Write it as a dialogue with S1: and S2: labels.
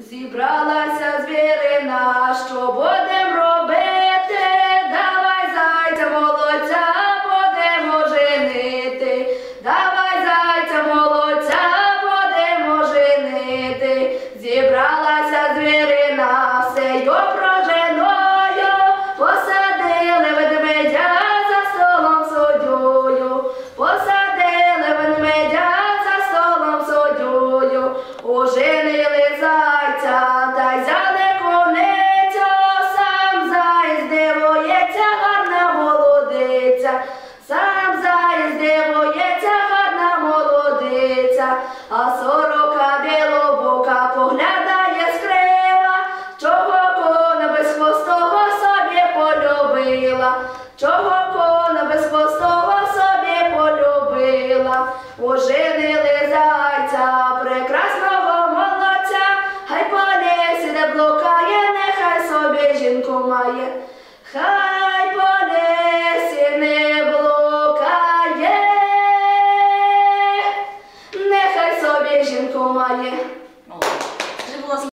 S1: Зібралася звірина, що будем робити? Давай зайця молодця, будемо женити. Давай зайця молодця, будемо женити. Зібралася звірина, всею проженою, посадили ведмедя за столом суддю, посадили ведмедя за столом суддю, оженили а сорока білобока поглядає скрила, чого кона без хвостого собі полюбила, чого кона без хвостого собі полюбила, оженили зайця, прекрасного молодця, хай по лісі не блукає, нехай собі жінку має. Хай блукає,